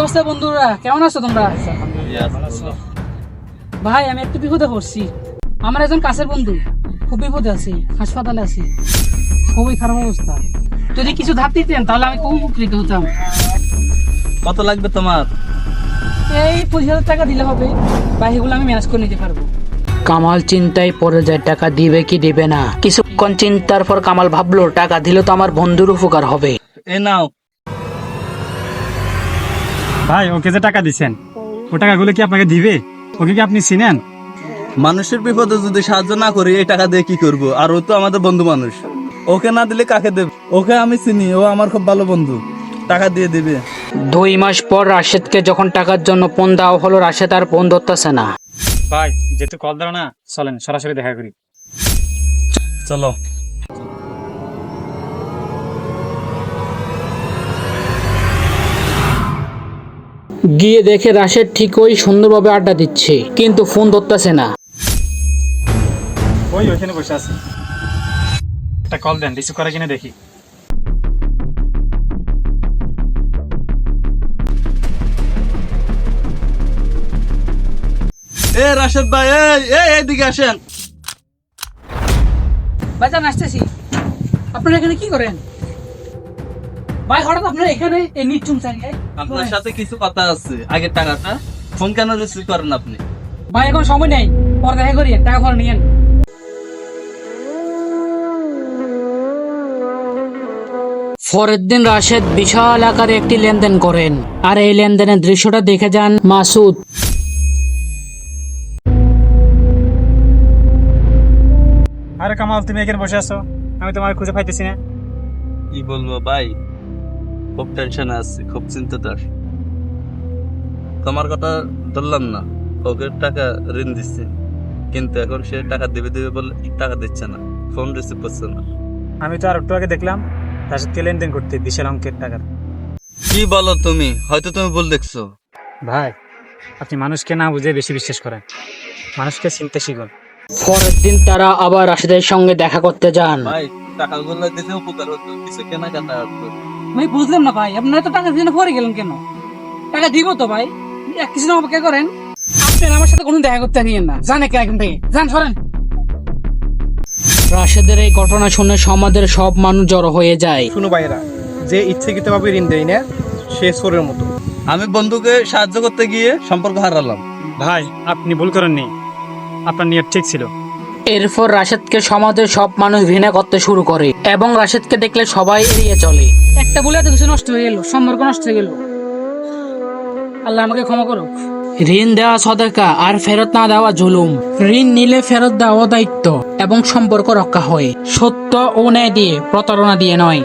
অবস্থা বন্ধুরা? কেমন আছো তোমরা? ভাই আমি একটু বিপদে পড়ছি। আমার একজন কাছের বন্ধু খুব বিপদে আছি হাসপাতালে আছি। খুবই খারাপ অবস্থা। যদি কিছু ধার দিতেন তাহলে আমি খুব উপকৃত হতাম। কত লাগবে তোমার? এই পঁচিশ হাজার টাকা দিলে হবে। বা এগুলো আমি ম্যানেজ করে নিতে পারব। কামাল চিন্তায় পড়ে যায় টাকা দিবে কি দিবে না। কিছুক্ষণ চিন্তার পর কামাল ভাবলো টাকা দিলে তো আমার বন্ধুর উপকার হবে। এ নাও ভাই ওকে যে টাকা দিছেন ও টাকাগুলো কি আপনাকে দিবে? ওকে কি আপনি চিনেন? মানুষের বিপদে যদি সাহায্য না করি এই টাকা দিয়ে কি করব? আর ও তো আমাদের বন্ধু মানুষ। ওকে না দিলে কাকে দেব? ওকে আমি চিনি ও আমার খুব ভালো বন্ধু। টাকা দিয়ে দিবে। দুই মাস পর রাশেদকে যখন টাকার জন্য ফোন দেওয়া হলো রাশেদ আর ফোন ধরতেছে না। ভাই যেহেতু কল দাও না চলেন সরাসরি দেখা করি। চলো। গিয়ে দেখে রাশেদ ঠিক ঠিকই সুন্দরভাবে আড্ডা দিচ্ছে কিন্তু ফোন ধরতেছে না। ওই ওইখানে বসে আছে। একটা কল দেন রিসিভ করা কিনে দেখি। এ রাশেদ ভাই এই এই এইদিকে আসেন। বাজান আসতেছি। আপনারা এখানে কি করেন? ভাই হঠাৎ আপনারা এখানে এই নিচ্ছুম চালিয়ে আপনার সাথে কিছু কথা আছে। আগের টাকাটা। ফোন কেন রিসিভ করেন আপনি? ভাই এখন সময় নেই। পরে দেখা করি টাকা ফল নিয়েন। পরের দিন রাশেদ বিশাল আকারে একটি লেনদেন করেন। আর এই লেনদেনের দৃশ্যটা দেখে যান মাসুদ। আরে কামাল তুমি এখানে বসে আছো। আমি তোমার খুঁজে পাইতেছি না। কি বলব ভাই? খুব টেনশনে আছি খুব চিন্তাদার তোমার কথা ধরলাম না ওকে টাকা ঋণ দিচ্ছে কিন্তু এখন সে টাকা দিবে দিবে বলে টাকা দিচ্ছে না ফোন রিসিভ করছে না। আমি তো আর একটু আগে দেখলাম তার সাথে লেনদেন করতে বিশাল অঙ্কের টাকার। কি বলো তুমি? হয়তো তুমি ভুল দেখছ। ভাই আপনি মানুষকে না বুঝে বেশি বিশ্বাস করেন। মানুষকে চিনতে শিখুন। পরের দিন তারা আবার রাশেদের সঙ্গে দেখা করতে যান। ভাই টাকাগুলো দিতে উপকার হতো কিছু কেনাকাটা হতো। ভাই বুঝলাম না ভাই আপনারা তো টাকা দিয়ে পরে গেলেন কেন? টাকা দিব তো ভাই এক কিছু অপেক্ষা করেন। আপনারা আমার সাথে কোনো দেখা করতে নিয়েন না। জানে কে এখন থেকে। যান সরেন। রাশেদের এই ঘটনা শুনে সমাজের সব মানুষ জড়ো হয়ে যায়। শুনো ভাইয়েরা যে ইচ্ছাকৃতভাবে ঋণ দেয় না সে সোরের মতো। আমি বন্ধুকে সাহায্য করতে গিয়ে সম্পর্ক হারালাম। ভাই আপনি ভুল করেননি। আপনার নিয়ত ঠিক ছিল। এরপর রাশেদকে সমাজের সব মানুষ ঘৃণা করতে শুরু করে এবং রাশেদকে দেখলে সবাই এড়িয়ে চলে। একটা বলে এত কিছু নষ্ট হয়ে গেল সম্পর্ক নষ্ট হয়ে গেল। আল্লাহ আমাকে ক্ষমা করো ঋণ দেওয়া সদেকা আর ফেরত না দেওয়া জুলুম। ঋণ নিলে ফেরত দেওয়া দায়িত্ব এবং সম্পর্ক রক্ষা হয়। সত্য ও ন্যায় দিয়ে প্রতারণা দিয়ে নয়।